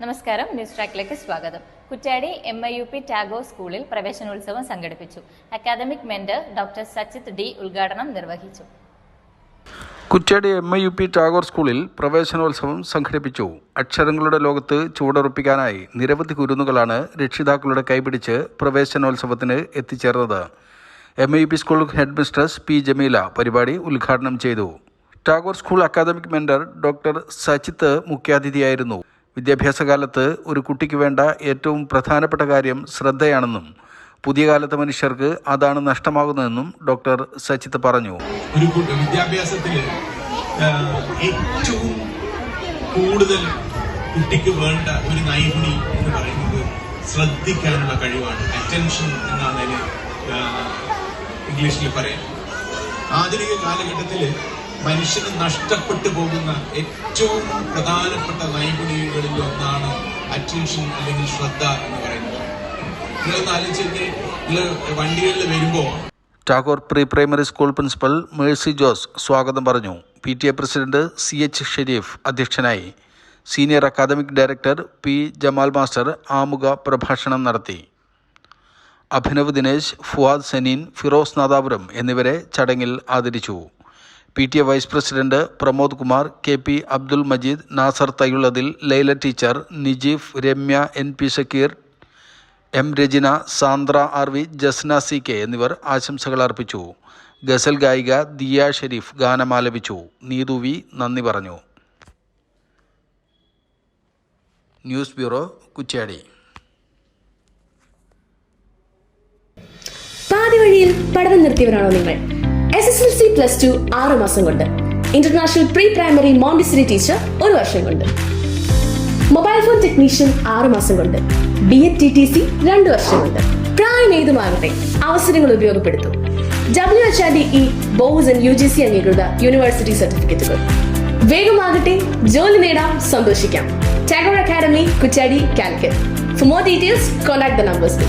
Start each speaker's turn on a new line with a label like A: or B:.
A: നമസ്കാരം ന്യൂസ് ട്രാക്കിലേക്ക് സ്വാഗതം. Kuttiadi M I U P Tagore സ്കൂളിൽ പ്രവേശനോത്സവം സംഘടിപ്പിച്ചു. Academic mentor doctor Sachith D ഉദ്ഘാടനം നിർവഹിച്ചു.
B: Kuttiadi M I U P Tagore സ്കൂളിൽ പ്രവേശനോത്സവം സംഘടിപ്പിച്ചു. അക്ഷരങ്ങളുടെ ലോകത്ത് ചുവടുറപ്പിക്കാനായി നിരവധി കുരുന്നുകളാണ് രക്ഷിതാക്കളുടെ കൈപിടിച്ച് പ്രവേശനോത്സവത്തിന് എത്തിച്ചേർന്നത്. M I U P school head mistress P Jameela പരിപാടി ഉദ്ഘാടനം ചെയ്തു. Tagore school academic mentor doctor Sachith മുഖ്യാതിഥിയായിരുന്നു. വിദ്യാഭ്യാസ കാലത്ത് ഒരു കുട്ടിക്ക് വേണ്ട ഏറ്റവും പ്രധാനപ്പെട്ട കാര്യം ശ്രദ്ധയാണെന്നും പുതിയ കാലത്തെ മനുഷ്യർക്ക് അതാണ് നഷ്ടമാകുന്നതെന്നും ഡോക്ടർ സച്ചിത്ത് പറഞ്ഞു.
C: ഒരു വിദ്യാഭ്യാസത്തിൽ ഏറ്റവും കൂടുതൽ കുട്ടിക്ക് വേണ്ട ഒരു നൈപുണി എന്ന് പറയുന്നത് ശ്രദ്ധിക്കാനുള്ള കഴിവാണ്. അറ്റൻഷൻ എന്നാണ് അതിന് ഇംഗ്ലീഷിൽ പറയാം. ആധുനിക കാലഘട്ടത്തിൽ മനുഷ്യന് നഷ്ടപ്പെട്ടു പോകുന്ന ഏറ്റവും പ്രധാനപ്പെട്ട നൈപുണ്യങ്ങളിൽ ഒന്നാണ് അറ്റൻഷൻ അല്ലെങ്കിൽ ശ്രദ്ധ എന്ന് പറയുന്നത്. നിങ്ങളൊന്ന് ആലോചിച്ചിട്ട് വണ്ടികളിൽ വരുമ്പോൾ
B: Tagore pre primary school principal Mercy Jose സ്വാഗതം പറഞ്ഞു. P T A president C H Sharif അധ്യക്ഷനായി. Senior academic director P Jamal master ആമുഖ പ്രഭാഷണം നടത്തി. അഭിനവ് ദിനേശ് ഫുവാദ് സെനീൻ ഫിറോസ് നാദാപുരം എന്നിവരെ ചടങ്ങിൽ ആദരിച്ചു. P T A vice president Pramod Kumar K P Abdul Majeed Nasar Thayyullathil Laila teacher Nijeef Ramya N P Shakkeer M Rajina Sandra R V Jasna C K എന്നിവർ ആശംസകൾ അർപ്പിച്ചു. ഗസൽ ഗായിക ദിയ ഷെരീഫ് ഗാനമാലപിച്ചു നീതു വി നന്ദി പറഞ്ഞു. News bureau Kuttiadi.
D: പാതിവഴിയിൽ പഠനം നിർത്തിയവരാണോ നിങ്ങൾ? S L C plus two ആറ് മാസം കൊണ്ട്. International pre primary montessori teacher ഒരു വർഷം കൊണ്ട്. മൊബൈൽ ഫോൺ ടെക്നീഷ്യൻ ആറ് മാസം കൊണ്ട്. B Ed T T C രണ്ട് വർഷം കൊണ്ട്. പ്രായം ഏതുമാകട്ടെ അവസരങ്ങൾ ഉപയോഗപ്പെടുത്തും. W H R D E boss and U G C അംഗീകൃത യൂണിവേഴ്സിറ്റി സർട്ടിഫിക്കറ്റുകൾ വേഗമാകട്ടെ ജോലി നേടാം സന്തോഷിക്കാം. Tagore academy Kuttiadi Calicut for more details contact the numbers